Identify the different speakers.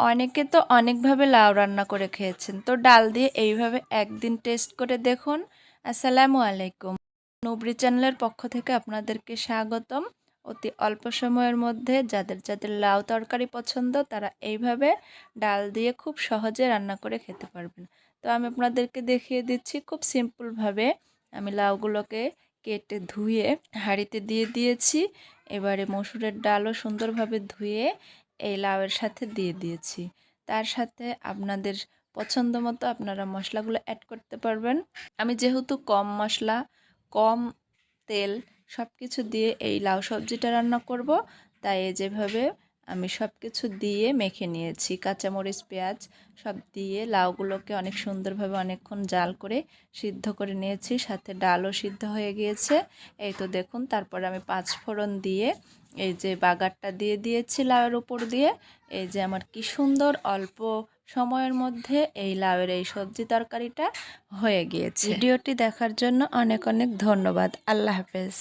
Speaker 1: অনেকে তো অনেকভাবে লাউ রান্না করে খেয়েছেন। তো ডাল দিয়ে এইভাবে একদিন টেস্ট করে দেখুন। আসসালামু আলাইকুম। নুবরি চ্যানেলের পক্ষ থেকে আপনাদেরকে স্বাগতম। অতি অল্প সময়ের মধ্যে যাদের যাদের লাউ তরকারি পছন্দ, তারা এইভাবে ডাল দিয়ে খুব সহজে রান্না করে খেতে পারবেন। তো আমি আপনাদেরকে দেখিয়ে দিচ্ছি খুব সিম্পলভাবে। আমি লাউগুলোকে কেটে ধুয়ে হাঁড়িতে দিয়ে দিয়েছি। এবারে মসুরের ডালও সুন্দরভাবে ধুয়ে এই লাউয়ের সাথে দিয়ে দিয়েছি। তার সাথে আপনাদের পছন্দ মতো আপনারা মশলাগুলো অ্যাড করতে পারবেন। আমি যেহেতু কম মশলা, কম তেল সব কিছু দিয়ে এই লাউ সবজিটা রান্না করব, তাই যেভাবে আমি সব কিছু দিয়ে মেখে নিয়েছি। কাঁচামরিচ, পেঁয়াজ সব দিয়ে লাউগুলোকে অনেক সুন্দরভাবে অনেকক্ষণ জাল করে সিদ্ধ করে নিয়েছি। সাথে ডালও সিদ্ধ হয়ে গিয়েছে। এই তো দেখুন, তারপর আমি পাঁচ ফোড়ন দিয়ে এই যে বাগারটা দিয়ে দিয়েছি লাউয়ের উপর দিয়ে। এই যে আমার কি সুন্দর অল্প সময়ের মধ্যে এই লাউয়ের এই সবজি তরকারিটা হয়ে গিয়েছে। ভিডিওটি দেখার জন্য অনেক অনেক ধন্যবাদ। আল্লাহ হাফেজ।